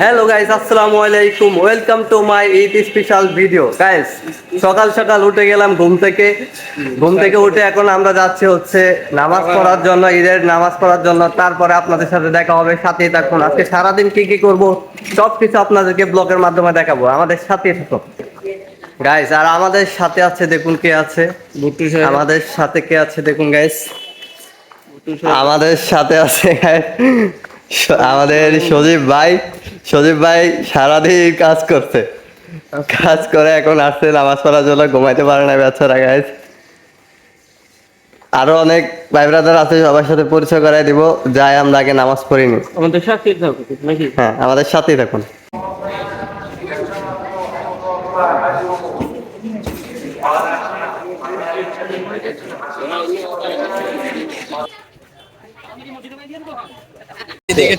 Hello guys আসসালামু আলাইকুম। Welcome to my Eid special video guys সকাল সকাল উঠে গেলাম ঘুম থেকে। ঘুম থেকে উঠে এখন আমরা যাচ্ছি হচ্ছে নামাজ পড়ার জন্য ঈদের নামাজ পড়ার জন্য। তারপরে আপনাদের সাথে দেখা হবে সাথেই থাকুন। আজকে সারাদিন কি কি করব সব কিছু আপনাদেরকে ব্লগের মাধ্যমে দেখাবো। আমাদের সাথেই থাকুন। গাইস আর আমাদের সাথে আছে দেখুন কে আছে। আমাদের সাথে কে আছে দেখুন গাইস আমাদের সাথে আছে আমাদের সজীব ভাই সজীব ভাই সারাদিন কাজ করছে। কাজ করে এখন আসছে নামাজ পড়ার জন্য ঘুমাইতে পারে না বেচারা গাইস আরও অনেক ভাই ব্রাদার আছে সবার সাথে পরিচয় করাই দিব যাই আমরা আগে নামাজ পড়িনি আমাদের সাথে থাকো নাকি? হ্যাঁ আমাদের সাথেই থাকুন।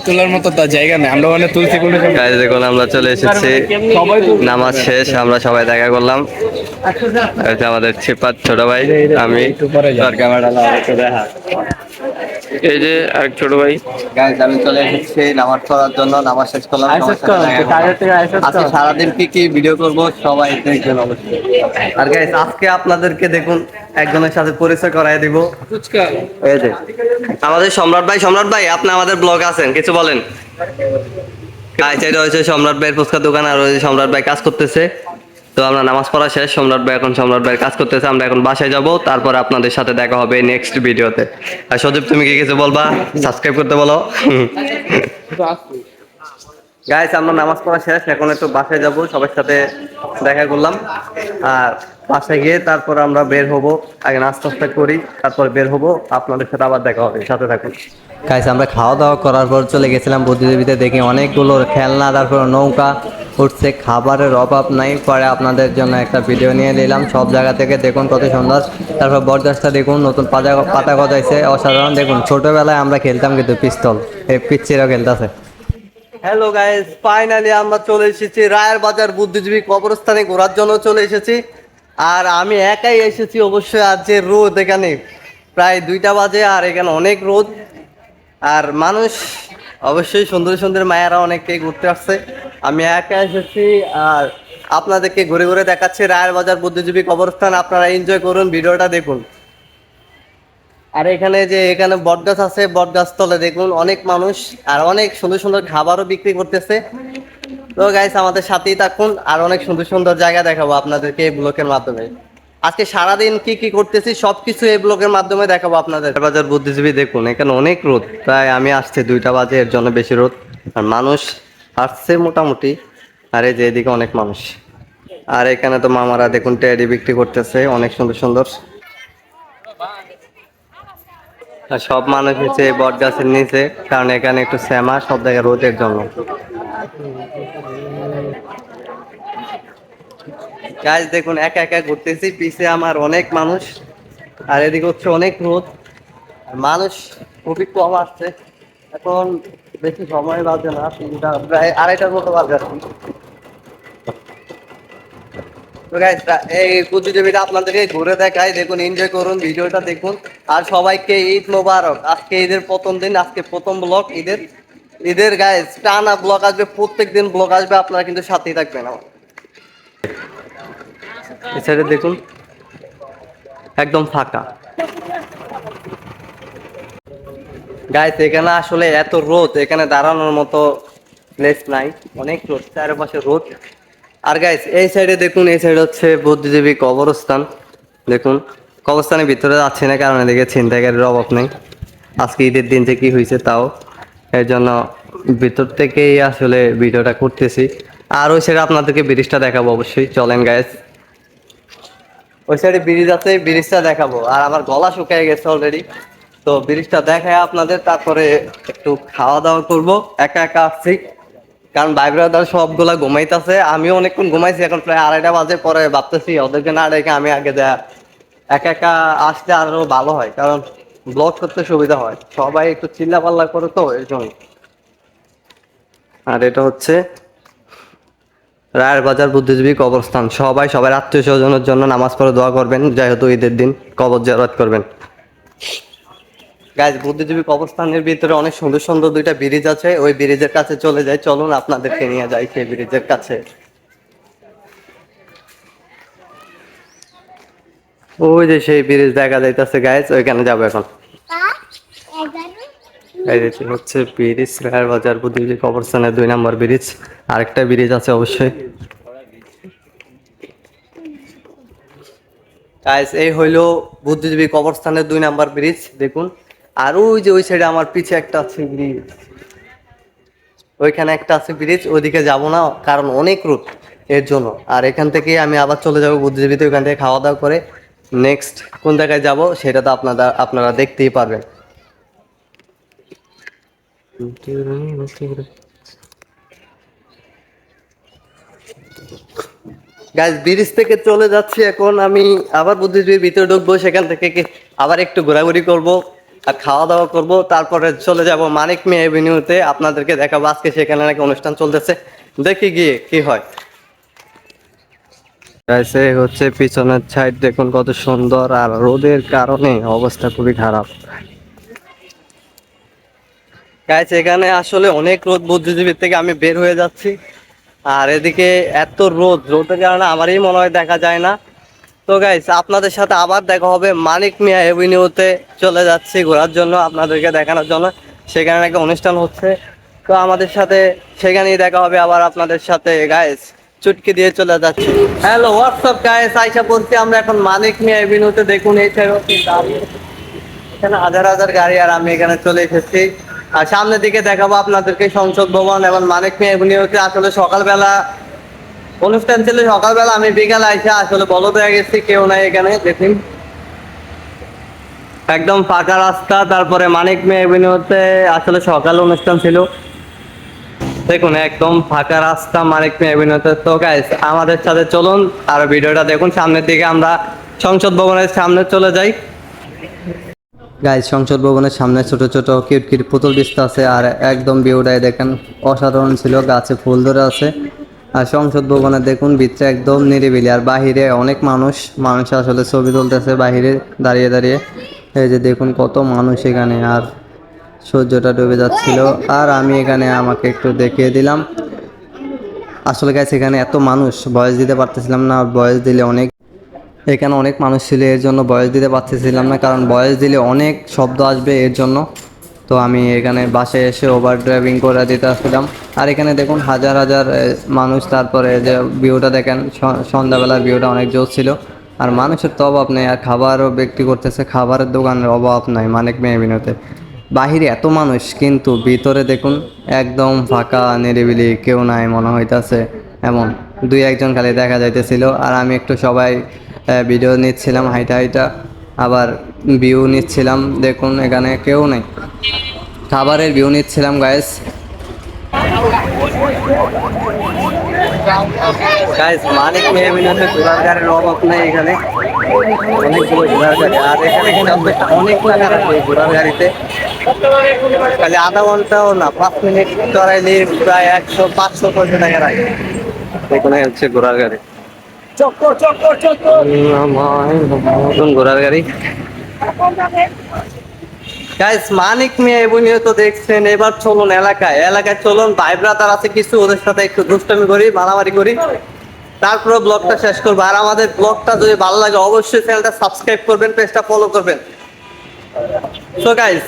তোলার মতো তার জায়গা নেই আমরা মানে কোনো দেখুন আমরা চলে এসেছি। নামাজ শেষ আমরা সবাই দেখা করলাম। আমাদের ছিপাত ছোট ভাই আমি ক্যামেরা দেখা। এই যে এক ছোট ভাই। গাইস আমি চলে এসেছি নামাজ পড়ার জন্য নামাজ শেষ করলাম। আজকে সারাদিন কি কি ভিডিও করব সবাই দেখবেন অবশ্যই। আর গাইস আজকে আপনাদেরকে দেখুন একজনের সাথে পরিচয় করাই দিব। এই যে আমাদের সম্রাট ভাই সম্রাট ভাই আপনি আমাদের ব্লগ আছেন কিছু বলেন? গাইস এটা হচ্ছে সম্রাট ভাইয়ের ফুচকা দোকান আর ওই সম্রাট ভাই কাজ করতেছে। তো আমরা নামাজ পড়া শেষ, সম্রাট ভাই এখন সম্রাট ভাইয়ের কাজ করতেছে, আমরা এখন বাসায় যাব, তারপর আপনাদের সাথে দেখা হবে নেক্সট ভিডিওতে আর সজীব, তুমি কি কিছু বলবা? সাবস্ক্রাইব করতে বলো। গাইস আমরা নামাজ পড়া শেষ, এখন একটু বাসায় যাব, সবার সাথে দেখা করলাম। আর বাসায় গিয়ে তারপর আমরা বের হব, আগে নাস্তা টাস্তা করি, তারপর বের হব, আপনাদের সাথে আবার দেখা হবে, সাথে থাকুন। গাইস আমরা খাওয়া দাওয়া করার পর চলে গেছিলাম বুদ্ধিজীবীতে দেখি অনেকগুলো খেলনা, তারপর নৌকা উঠছে খাবারের অভাব নাই, পরে আপনাদের জন্য একটা ভিডিও নিয়ে নিলাম। সব জায়গা থেকে দেখুন কত সুন্দর। তারপর বরদাসটা দেখুন, নতুন পাতা পাতা গজাইছে। অসাধারণ, দেখুন, ছোটোবেলায় আমরা খেলতাম কিন্তু পিস্তল। এই পিচ্ছিরাও খেলতেছে। হ্যালো গাইস ফাইনালি আমরা চলে এসেছি। রায়ের বাজার বুদ্ধিজীবী কবরস্থানে ঘোরার জন্য চলে এসেছি। আর আমি একাই এসেছি অবশ্যই আজ যে রোদ এখানে। প্রায় দুইটা বাজে আর এখানে অনেক রোদ। আর মানুষ অবশ্যই সুন্দর সুন্দর মায়েরা অনেকেই ঘুরতে আসছে। আমি একা এসেছি আর আপনাদেরকে ঘুরে ঘুরে দেখাচ্ছি রায়ের বাজার বুদ্ধিজীবী কবরস্থান। আপনারা এনজয় করুন, ভিডিওটা দেখুন। আর এখানে যে এখানে বটগাছ আছে, বটগাছ তলে দেখুন, অনেক মানুষ আর অনেক সুন্দর সুন্দর খাবারও বিক্রি করতেছে। তো গাইস আমাদের সাথেই থাকুন আর অনেক সুন্দর সুন্দর জায়গা দেখাবো আপনাদেরকে এই ব্লকের মাধ্যমে। আজকে সারাদিন কি কি করতেছি, সবকিছু এই ব্লকের মাধ্যমে দেখাবো আপনাদের। বাজার বুদ্ধিজীবী দেখুন, এখানে অনেক রোদ। প্রায় আমি আসছি দুইটা বাজে, এর জন্য বেশি রোদ। আর মানুষ আসছে মোটামুটি, আর এই যে এদিকে অনেক মানুষ। আর এখানে তো মামারা দেখুন টেডি বিক্রি করতেছে, অনেক সুন্দর সুন্দর। আর সব মানুষ হচ্ছে বট গাছের নিচে, কারণ এখানে একটু শ্যামা সব জায়গায় রোদের জন্য। গাছ দেখুন, একা একা ঘুরতেছি, পিছে আমার অনেক মানুষ, আর এদিকে হচ্ছে অনেক রোদ। মানুষ খুবই কম আসছে। এখন বেশি সময় বাজে না, তিনটা, প্রায় আড়াইটার মতো বাজে এখন। তো রা- এই বুদ্ধিজীবীটা আপনাদেরকে ঘুরে দেখাই দেখুন এনজয় করুন, ভিডিওটা দেখুন। আর সবাইকে ঈদ মোবারক। আজকে ঈদের প্রথম দিন, আজকে প্রথম ব্লগ ঈদের। ঈদের গাইজ টানা ব্লগ আসবে প্রত্যেক দিন ব্লগ আসবে, আপনারা কিন্তু সাথেই থাকবেন আমার। সাইডে দেখুন, একদম ফাঁকা। গাইস এখানে আসলে এত রোদ, এখানে দাঁড়ানোর মতো প্লেস নাই। অনেক রোদ, চারপাশে রোদ। আর গাইস এই সাইডে দেখুন, এই সাইড হচ্ছে বুদ্ধিজীবী কবরস্থান। দেখুন, কবরস্থানের ভিতরে যাচ্ছি না, কারণ এদিকে ছিনতাইকারীর অভাব নেই। আজকে ঈদের দিন যে কি হয়েছে তাও। এর জন্য ভিতর থেকেই আসলে ভিডিওটা করতেছি। আর ওই সাইডে আপনাদেরকে ব্রিজটা দেখাবো অবশ্যই। চলেন গাইস ওই সাইডে ব্রিজ আছে, ব্রিজটা দেখাবো। আর আমার গলা শুকিয়ে গেছে অলরেডি তো ব্রিজটা দেখায় আপনাদের, তারপরে একটু খাওয়া দাওয়া করব। একা একা আসছি। কারণ ভাই ব্রাদার সবগুলা ঘুমাইতেছে। আমিও অনেকক্ষণ ঘুমাইছি, এখন প্রায় আড়াইটা বাজে। পরে ভাবতেছি ওদেরকে না রেখে আমি আগে যা একা একা আসতে আরও ভালো হয়। কারণ ব্লগ করতে সুবিধা হয়। সবাই একটু চিল্লা পাল্লা করে তো, এই জন্য। আর এটা হচ্ছে রায়ের বাজার বুদ্ধিজীবী কবরস্থান। সবাই সবার আত্মীয় স্বজনের জন্য নামাজ পড়ে দোয়া করবেন, যেহেতু ঈদের দিন কবর জারাত করবেন। গাইজ বুদ্ধিজীবী কবরস্থানের ভিতরে অনেক সুন্দর সুন্দর দুইটা ব্রিজ আছে, ওই ব্রিজের কাছে চলে যাই। চলুন আপনাদেরকে নিয়ে যাই সেই ব্রিজের কাছে। ওই যে সেই ব্রিজ দেখা যাইতেছে গাইজ ওইখানে যাব এখন। যে হচ্ছে ব্রিজ, রায়ের বাজার বুদ্ধিজীবী কবরস্থানের দুই নম্বর ব্রিজ। আরেকটা ব্রিজ আছে অবশ্যই। গাইস এই হইল বুদ্ধিজীবী কবরস্থানের দুই নাম্বার ব্রিজ, দেখুন। আর ওই যে ওই সাইডে আমার পিছে একটা আছে ব্রিজ। ওইখানে একটা আছে ব্রিজ, ওইদিকে যাব না, কারণ অনেক রুট এর জন্য। আর এখান থেকে আমি আবার চলে যাব বুদ্ধিজীবীতে, ওইখান থেকে খাওয়া দাওয়া করে। নেক্সট কোন জায়গায় যাব, সেটা তো আপনারা আপনারা দেখতেই পারবেন। গাইজ ব্রিজ থেকে চলে যাচ্ছি এখন। আমি আবার বুদ্ধিজীবীর ভিতরে ঢুকবো সেখান থেকে আবার একটু ঘোরাঘুরি করব আর খাওয়া দাওয়া করব। তারপরে চলে যাব মানিক মে এভিনিউতে আপনাদেরকে দেখাবো আজকে সেখানে নাকি অনুষ্ঠান চলতেছে। দেখি গিয়ে কি হয়। Guys, হচ্ছে পিছনের সাইড দেখুন কত সুন্দর আর রোদের কারণে অবস্থা খুবই খারাপ। গাইস এখানে আসলে অনেক রোদ বুদ্ধিজীবীর থেকে আমি বের হয়ে যাচ্ছি। আর এদিকে এত রোদ, রোদের কারণে আমারই মনে হয় দেখা যায় না। তো গাইস আপনাদের সাথে আবার দেখা হবে মানিক মিয়া এভিনিউতে চলে যাচ্ছি ঘোরার জন্য আপনাদেরকে দেখানোর জন্য। সেখানে একটা অনুষ্ঠান হচ্ছে। তো আমাদের সাথে সেখানেই দেখা হবে আবার আপনাদের সাথে। গাইস চুটকি দিয়ে চলে যাচ্ছি। হ্যালো হোয়াটসঅ্যাপ গাইস আইসা বলছি, আমরা এখন মানিক মিয়া এভিনিউতে দেখুন, এই গাড়ি। এখানে হাজার হাজার গাড়ি আর আমি এখানে চলে এসেছি। আর সামনের দিকে দেখাবো আপনাদেরকে সংসদ ভবন এবং মানিক মেয়ে আসলে সকালবেলা, অনুষ্ঠান ছিল সকালবেলা, আমি বিকালে আইসা আসলে বলদ হয়ে গেছি, কেউ নাই এখানে, দেখুন। একদম ফাঁকা রাস্তা, তারপরে মানিক মেয়ে এভিনিউতে আসলে সকাল অনুষ্ঠান ছিল। দেখুন, একদম ফাঁকা রাস্তা মানিক মেয়ে এভিনিউতে তো গাইস আমাদের সাথে চলুন, আর ভিডিওটা দেখুন, সামনের দিকে আমরা সংসদ ভবনের সামনে চলে যাই। গাইজ সংসদ ভবনের সামনে ছোট ছোট কিউট পুতুল বিস্তা আছে আর একদম ভিউটাই দেখেন অসাধারণ ছিল, গাছে ফুল ধরে আছে। আর সংসদ ভবনে দেখুন, ভিতরে একদম নিরিবিলি। আর বাহিরে অনেক মানুষ মানুষ আসলে ছবি তুলতেছে বাহিরে দাঁড়িয়ে দাঁড়িয়ে। এই যে দেখুন কত মানুষ এখানে, আর সূর্যটা ডুবে যাচ্ছিল। আর আমি এখানে আমাকে একটু দেখিয়ে দিলাম। আসলে গাছ এখানে এত মানুষ, বয়স দিতে পারতেছিলাম না, বয়স দিলে অনেক এখানে অনেক মানুষ ছিল, এর জন্য বয়স দিতে পারতেছিলাম না, কারণ বয়স দিলে অনেক শব্দ আসবে এর জন্য। তো আমি এখানে বাসে এসে ওভার ড্রাইভিং করে দিতে আসছিলাম আর এখানে দেখুন হাজার হাজার মানুষ, তারপরে যে ভিউটা দেখেন সন্ধ্যাবেলার ভিউটা অনেক জোর ছিল। আর মানুষের তো অভাব নেই, আর খাবারও বিক্রি করতেছে, খাবারের দোকানের অভাব নাই মানিক মেহবিনতে বাহিরে এত মানুষ, কিন্তু ভিতরে দেখুন একদম ফাঁকা, নিরিবিলি, কেউ নাই মনে হইতাছে। এমন, দুই একজন খালি দেখা যাইতেছিল, আর আমি একটু সবাই ভিডিও নিচ্ছিলাম, হাইটা হাইটা। আবার ভিউ নিচ্ছিলাম, দেখুন এখানে কেউ নেই। খাবারের ভিউ নিচ্ছিলাম গায়েস গাইস এখানে। আধা ঘন্টাও না, পাঁচ মিনিট চড়াইলে প্রায় একশো, পাঁচশো পয়সা টাকা রাখে। হচ্ছে ঘোড়ার গাড়ি। তারপরে ব্লগটা শেষ করব। আর আমাদের ব্লগটা যদি ভালো লাগে, অবশ্যই চ্যানেলটা সাবস্ক্রাইব করবেন, পেজটা ফলো করবেন। সো গাইস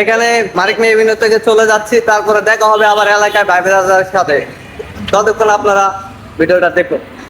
এখানে মানিক মিয়া এভিনিউ থেকে চলে যাচ্ছি। তারপরে দেখা হবে আবার এলাকায় ভাই সাথে। ততক্ষণ আপনারা ভিডিওটা দেখুন।